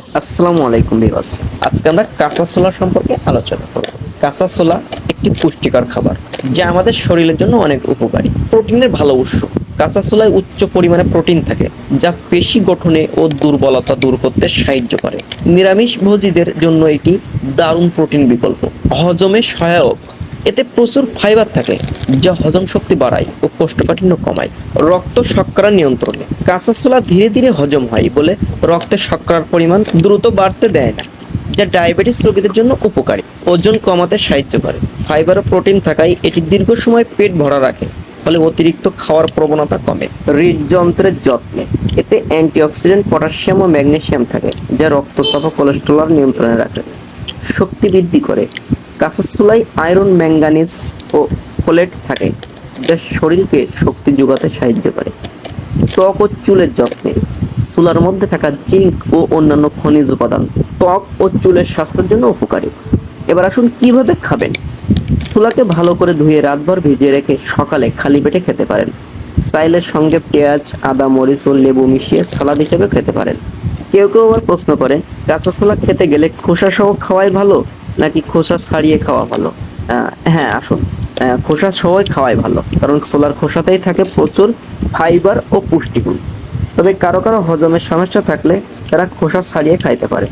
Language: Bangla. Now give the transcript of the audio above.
আসসালামু আলাইকুম বিবাস আজকে আমরা কাঁচা ছোলা সম্পর্কে আলোচনা করব। কাঁচা ছোলা একটি পুষ্টিকর খাবার, যা আমাদের শরীরের জন্য অনেক উপকারী। প্রোটিনের ভালো উৎস। কাঁচা ছোলায় উচ্চ পরিমাণে প্রোটিন থাকে, যা পেশি গঠনে ও দুর্বলতা দূর করতে সাহায্য করে। নিরামিষ ভোজীদের জন্য এটি দারুণ প্রোটিন বিকল্প। হজমে সহায়ক। এতে প্রচুর ফাইবার থাকে, যা হজম শক্তি বাড়ায় ও কোষ্ঠকাঠিন্য কমায়। রক্ত শর্করা নিয়ন্ত্রণে। কাঁচা ছোলা ধীরে ধীরে হজম হয় বলে রক্তে শর্করার পরিমাণ দ্রুত বাড়তে দেয় না, যা ডায়াবেটিস রোগীদের জন্য উপকারী। ওজন কমাতে সাহায্য করে। ফাইবার ও প্রোটিন থাকায় এটি দীর্ঘ সময় পেট ভরা রাখে, ফলে অতিরিক্ত খাওয়ার প্রবণতা কমে। হৃদযন্ত্রের যত্নে। এতে অ্যান্টিঅক্সিডেন্ট, পটাশিয়াম ও ম্যাগনেসিয়াম থাকে, যা রক্তচাপ ও কোলেস্টেরল নিয়ন্ত্রণে রাখে। শক্তি বৃদ্ধি করে। কাঁচা ছোলায় আয়রন, ম্যাঙ্গানিজ ও ফোলেট থাকে, যা শরীরকে শক্তি যোগাতে সাহায্য করে। ত্বক ও চুলের যত্নে। চুলার মধ্যে থাকা জিঙ্ক ও অন্যান্য খনিজ উপাদান ত্বক ও চুলের স্বাস্থ্যের জন্য উপকারী। এবার আসুন কীভাবে খাবেন? ছোলাকে ভালো করে ধুয়ে রাতভর ভিজিয়ে রেখে সকালে খালি পেটে খেতে পারেন। চাইলের সঙ্গে পেঁয়াজ, আদা, মরিচ ও লেবু মিশিয়ে সালাদ হিসেবে খেতে পারেন। কেউ কেউ আবার প্রশ্ন করে কাঁচা ছোলা খেতে গেলে খোসা সহ খাওয়াই ভালো? নাকি খোসা ছাড়িয়ে খাওয়া ভালো? হ্যাঁ আসুন। খোসা সবাই খাওয়াই ভালো, কারণ সোলার খোসাতেই থাকে প্রচুর ফাইবার ও পুষ্টিগুণ। তবে কারও কারও হজমের সমস্যা থাকলে তারা খোসা ছাড়িয়ে খাইতে পারে।